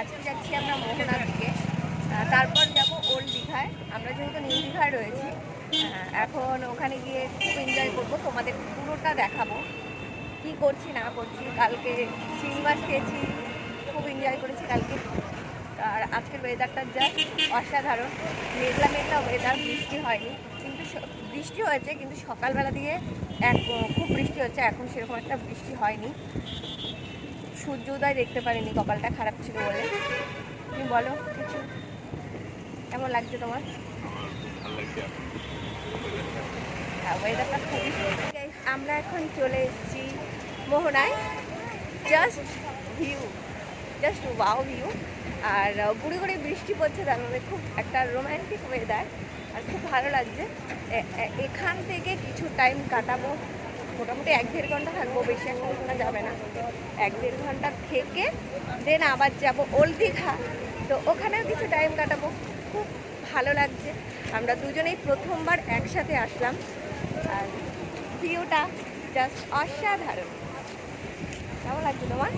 আজকে যাচ্ছি আমরা মোহনার দিকে। তারপর যাব ওল্ড দীঘায়। আমরা যেহেতু নিউ দীঘায় রয়েছি এখন ওখানে গিয়ে খুব এনজয় করব। তোমাদের পুরোটা দেখাবো। কি করছি, না করছি, কালকে চিংড়ি মাছ খেয়েছি, খুব এনজয় করেছি কালকে। আর আজকের ওয়েদারটা যা অসাধারণ। মেঘলা মেঘলা ওয়েদার বৃষ্টি হয়নি। কিন্তু বৃষ্টি হয়েছে, কিন্তু সকালবেলা দিয়ে এক খুব বৃষ্টি হচ্ছে। এখন সেরকম একটা বৃষ্টি হয়নি। সূর্য উদয় দেখতে পারিনি কপালটা খারাপ ছিল বলে। তুমি বলো কিছু? কেমন লাগছে তোমার? হ্যাঁ ওয়েদারটা খুবই সুন্দর। আমরা এখন চলে এসেছি মোহনায়। Just view just wow view আর গুড়ি গুড়ি বৃষ্টি পড়ছে তার মধ্যে খুব একটা রোম্যান্টিক ওয়েদার আর খুব ভালো লাগছে। এখান থেকে কিছু টাইম কাটাবো। মোটামুটি এক দেড় ঘণ্টা থাকব, বেশি একটা ওখানে যাবে না। এক দেড় ঘণ্টা থেকে দেন আবার যাব ওল্ড দীঘা। তো ওখানেও কিছু টাইম কাটাবো। খুব ভালো লাগছে। আমরা দুজনেই প্রথমবার একসাথে আসলাম। আর ভিউটা জাস্ট অসাধারণ। কেমন লাগছে তোমার?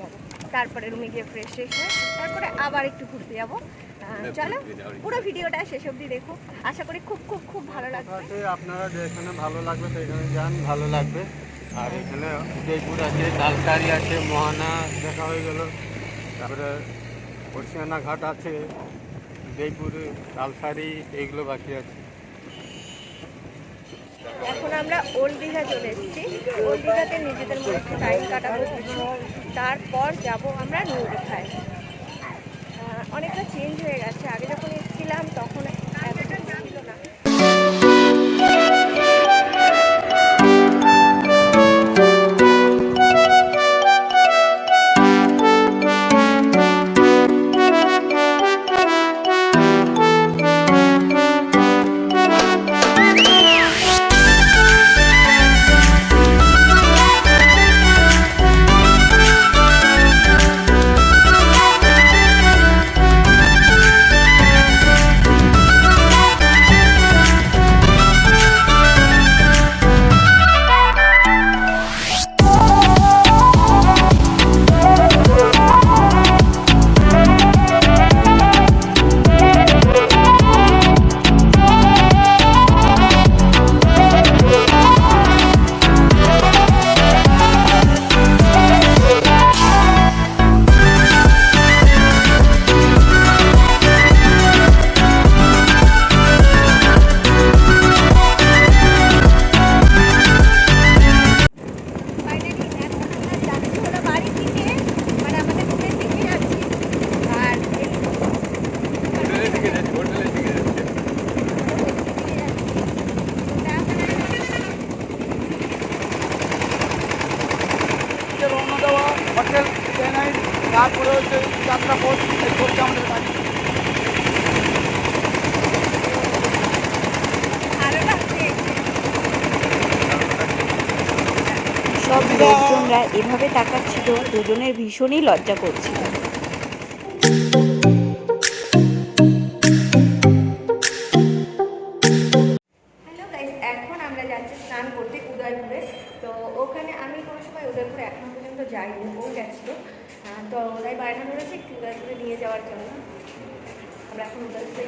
যাব। তারপরে রুমে গিয়ে ফ্রেশ ফ্রেশ হয়ে তারপরে আবার একটু ঘুরতে যাব। আহ, চলো পুরো ভিডিওটা শেষ অবধি দেখো। আশা করি খুব খুব খুব ভালো লাগবে। আপনারা যেখানে ভালো লাগবে সেখানে যান ভালো লাগবে। আর এখানে উদয়পুর আছে তালকারি আছে মোহানা দেখা হয়ে গেল। তারপরে পরশিয়ানা ঘাট আছে উদয়পুরে তালসারি এইগুলো বাকি আছে। এখন আমরা ওল্ড দীঘা চলে এসেছি। ওল্ড দীঘাতে নিজেদের মধ্যে একটু টাইম কাটাবো তারপর যাব আমরা নিউ দীঘায় অনেকটা চেঞ্জ হয়ে গেছে। আগে যখন এসেছিলাম, তখন তারপরে হচ্ছে যাত্রাপথ এই করছে আমাদের বাড়ি। সব লোকজনরা এভাবে তাকাচ্ছিল দুজনের ভীষণই লজ্জা করছিল।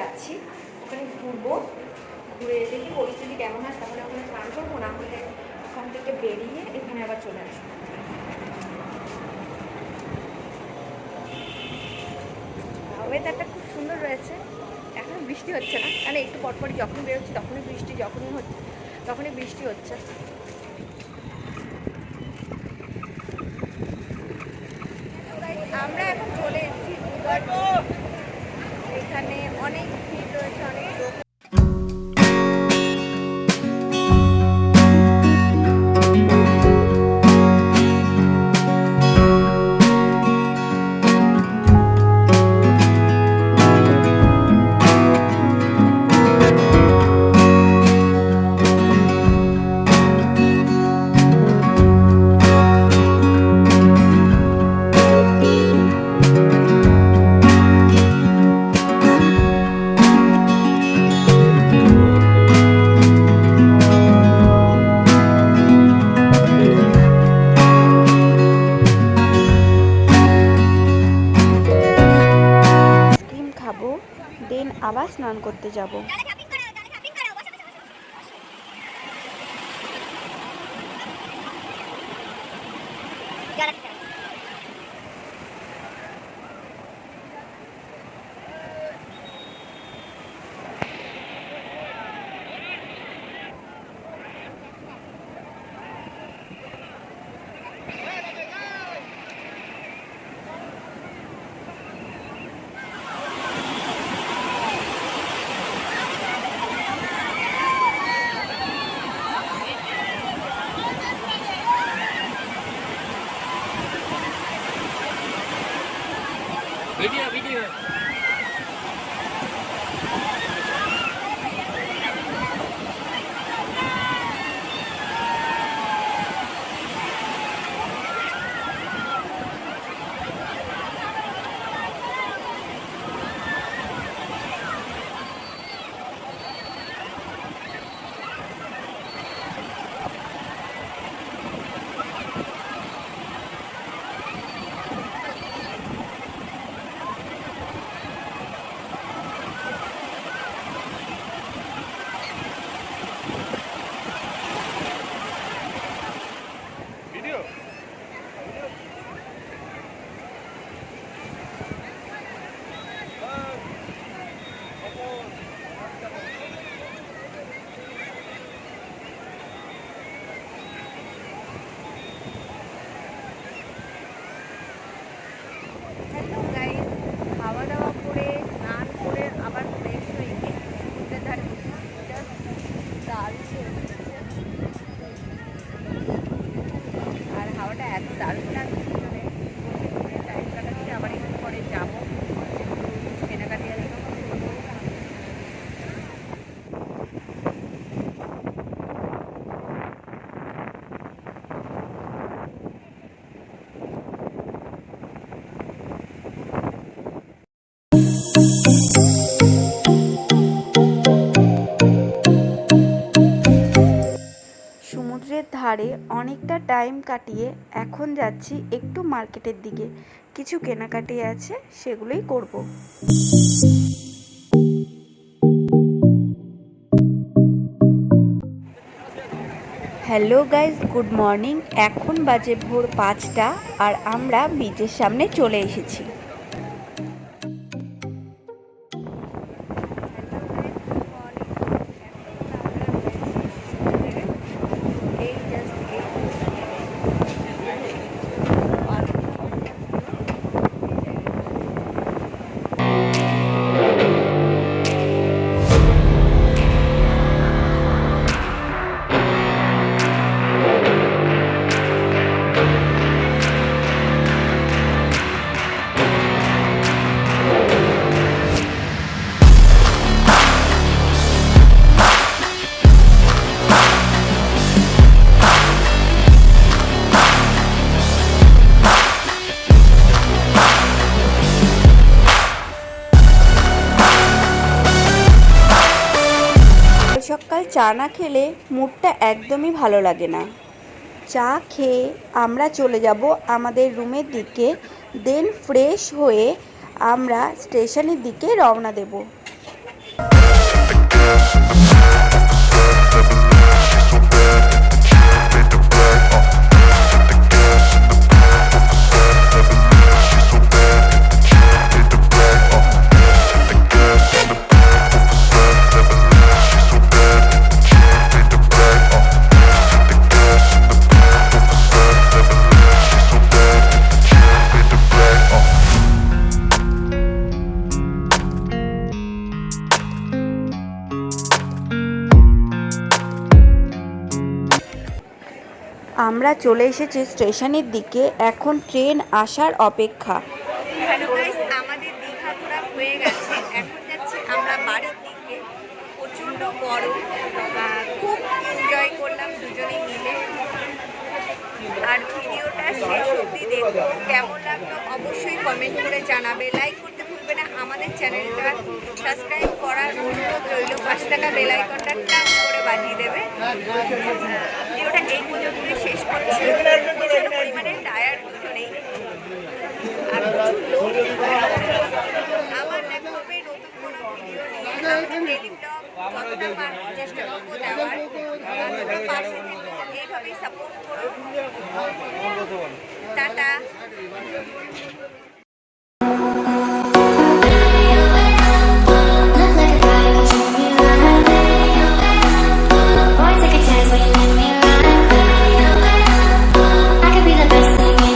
যাচ্ছি, ওখানে ঘুরবো, ঘুরে দেখি পরিস্থিতি কেমন হয়, তাহলে ওখানে স্নান করব, না হলে ওখান থেকে বেরিয়ে এখানে আবার চলে আসব। ওয়েদারটা খুব সুন্দর রয়েছে, এখন বৃষ্টি হচ্ছে না মানে একটু পরপরই যখন বেরোচ্ছি, তখনই বৃষ্টি, যখনই হচ্ছে, তখনই বৃষ্টি হচ্ছে। আমরা এখন চলে এসেছি দুর্গাপুর এখানে অনেক ভিড় রয়েছে অনেক লোক স্নান করতে যাব। টাইম কাটিয়ে এখন যাচ্ছি একটু মার্কেটের দিকে। কিছু কেনাকাটি আছে, সেগুলোই করব। Hello guys good morning. এখন বাজে ভোর পাঁচটা আর আমরা বিচের সামনে চলে এসেছি। চা না খেলে মুডটা একদমই ভালো লাগে না। চা খেয়ে আমরা চলে যাব আমাদের রুমের দিকে দেন ফ্রেশ হয়ে আমরা স্টেশনের দিকে রওনা দেব। আমরা চলে এসেছি স্টেশনের দিকে। এখন ট্রেন আসার অপেক্ষা। আমাদের প্রচণ্ড গরম। খুব এনজয় করলাম দুজনে মিলে। আর ভিডিওটা শেষ অবধি দেখো কেমন লাগল অবশ্যই কমেন্ট করে জানাবে। লাইক করতে ভুলবে না আমাদের চ্যানেলটা সাবস্ক্রাইব করার অনুরোধ রইল। পাঁচ টাকা বেল আইকনটা টাপ করে বাজিয়ে দেবে। ভিডিওটা এই পর্যন্তই শেষ করছি। প্রচণ্ড পরিমাণে টায়ার দুজনেই। আর প্রচুর আবার দেখা হবে নতুন কোনো ভিডিও নিয়ে চেষ্টা করব দেওয়ার। পাশে এইভাবেই সাপোর্ট করো টাটা।